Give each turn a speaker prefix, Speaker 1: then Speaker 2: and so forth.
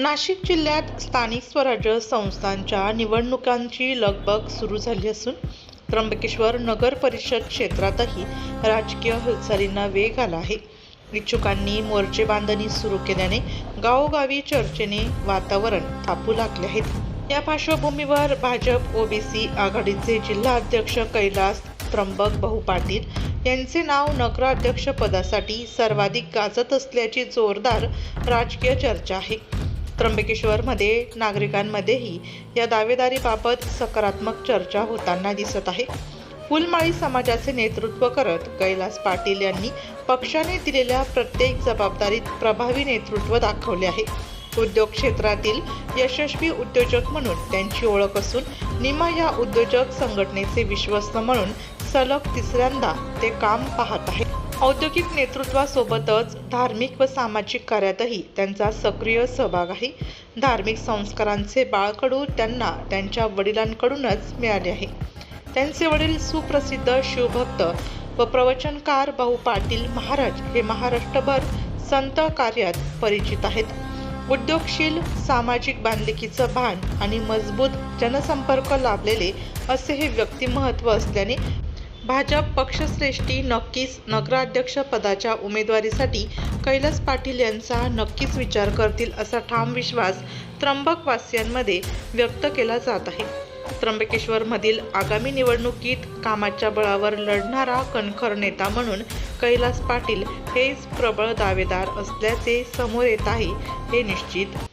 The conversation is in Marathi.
Speaker 1: नाशिक जिल्ह्यात स्थानिक स्वराज्य संस्थांच्या निवडणुकांची लगबग सुरू झाली असून त्र्यंबकेश्वर नगर परिषद क्षेत्रातही राजकीय हालचालींना वेग आला आहे. इच्छुकांनी मोर्चे बांधणी सुरू केल्याने गावोगावी चर्चेने वातावरण तापू लागले आहेत या पार्श्वभूमीवर भाजप ओबीसी आघाडीचे जिल्हा अध्यक्ष कैलास त्र्यंबक भाऊ पाटील यांचे नाव नगराध्यक्ष पदासाठी सर्वाधिक गाजत असल्याची जोरदार राजकीय चर्चा आहे. त्र्यंबकेश्वरमध्ये नागरिकांमध्येही या दावेदारीबाबत सकारात्मक चर्चा होताना दिसत आहे. फुलमाळी समाजाचे नेतृत्व करत कैलास पाटील यांनी पक्षाने दिलेल्या प्रत्येक जबाबदारीत प्रभावी नेतृत्व दाखवले आहे. उद्योग क्षेत्रातील यशस्वी उद्योजक म्हणून त्यांची ओळख असून निमा या उद्योजक संघटनेचे विश्वस्त म्हणून सलग तिसऱ्यांदा ते काम पाहत आहेत. औद्योगिक नेतृत्वासोबतच धार्मिक व सामाजिक कार्यातही त्यांचा सक्रिय सहभाग आहे. धार्मिक संस्कारांचे बाळकडू त्यांना त्यांच्या वडिलांकडूनच मिळाले आहे. त्यांचे वडील सुप्रसिद्ध शिवभक्त व प्रवचनकार भाऊ पाटील महाराज हे महाराष्ट्रभर संत कार्यात परिचित आहेत. उद्योगशील सामाजिक बांधिलकीचं भान आणि मजबूत जनसंपर्क लाभलेले असे हे व्यक्तिमहत्व असल्याने भाजप पक्षश्रेष्ठी नक्कीच नगराध्यक्ष पदाच्या उमेदवारीसाठी कैलास पाटील यांचा नक्कीच विचार करतील असा ठाम विश्वास त्र्यंबकवासियांमध्ये व्यक्त केला जात आहे. त्र्यंबकेश्वरमधील आगामी निवडणुकीत कामाच्या बळावर लढणारा कणखर नेता म्हणून कैलास पाटील हेच प्रबळ दावेदार असल्याचे समोर येत आहे हे निश्चित.